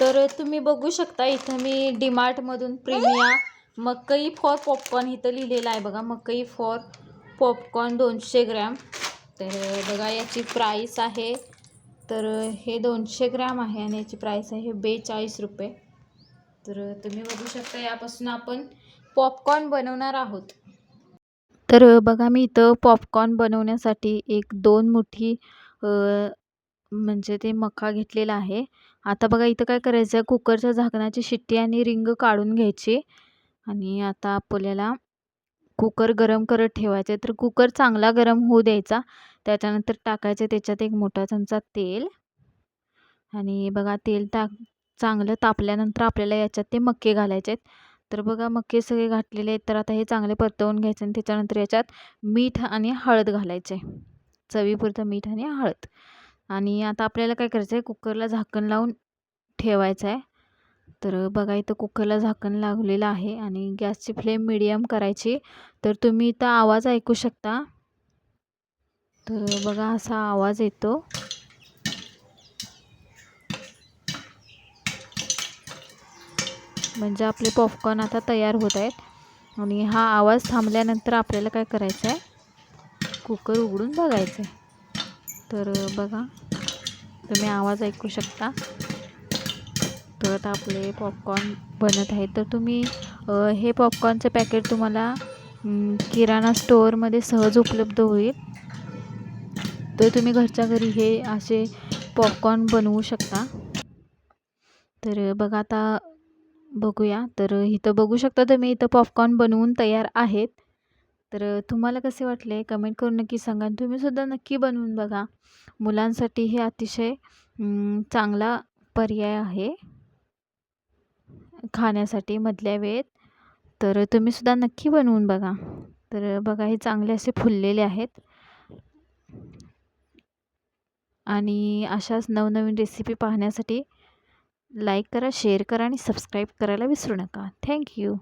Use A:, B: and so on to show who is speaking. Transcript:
A: तर तुम्ही बघू शकता इथं मी डीमार्टमधून प्रीमिया मकई फॉर पॉपकॉर्न इथं लिहिलेलं आहे बघा मकई फॉर पॉपकॉर्न दोनशे ग्रॅम. तर बघा याची प्राईस आहे तर हे दोनशे ग्रॅम आहे आणि याची प्राईस आहे बेचाळीस रुपये. तर तुम्ही बघू शकता यापासून आपण पॉपकॉर्न बनवणार आहोत. तर बघा मी इथं पॉपकॉर्न बनवण्यासाठी एक दोन मुठी म्हणजे ते मका घेतलेला आहे. आता बघा इथं काय करायचं? आहे कुकरच्या झाकणाची शिट्टी आणि रिंग काढून घ्यायची आणि आता आपल्याला कुकर गरम करत ठेवायचे तर कुकर चांगला गरम होऊ द्यायचा. त्याच्यानंतर टाकायचे त्याच्यात एक मोठा चमचा तेल. आणि बघा तेल टाक चांगलं तापल्यानंतर आपल्याला याच्यात ते मक्के घालायचे आहेत. तर बघा मक्के सगळे घातलेले आहेत. तर आता हे चांगले परतवून घ्यायचे आणि त्याच्यानंतर याच्यात मीठ आणि हळद घालायचे. चवीपुरतं मीठ आणि हळद. आणि आता आपल्याला काय करायचं आहे कुकरला झाकण लावून ठेवायचं आहे. तर बघा इथं कुकरला झाकण लागलेलं आहे आणि गॅसची फ्लेम मिडियम करायची. तर तुम्ही इथं आवाज ऐकू शकता. तर बघा असा आवाज येतो. म्हणजे आपले पॉपकॉर्न आता तयार होत आहेत. आणि हा आवाज थांबल्यानंतर आपल्याला काय करायचं आहे कुकर उघडून बघायचं आहे तर बघा. तुम्ही आवाज ऐकू शकता. तर आता आपले पॉपकॉर्न बनत आहे तर तुम्ही हे पॉपकॉर्नचं पॅकेट तुम्हाला किराणा स्टोअरमध्ये सहज उपलब्ध होईल. तर तुम्ही घरच्या घरी हे असे पॉपकॉर्न बनवू शकता. तर बघा आता बघूया. तर इथं बघू शकता तुम्ही इथं पॉपकॉर्न बनवून तयार आहेत. तर तुम्हाला कसे वाटले? कमेंट करून नक्की सांगा तुम्हीसुद्धा नक्की बनवून बघा. मुलांसाठी हे अतिशय चांगला पर्याय आहे. खाण्यासाठी मधल्या वेळेत. तर तुम्हीसुद्धा नक्की बनवून बघा. तर बघा हे चांगले असे फुललेले आहेत. आणि अशाच नवनवीन रेसिपी पाहण्यासाठी लाईक करा शेअर करा आणि सबस्क्राईब करायला विसरू नका. थँक्यू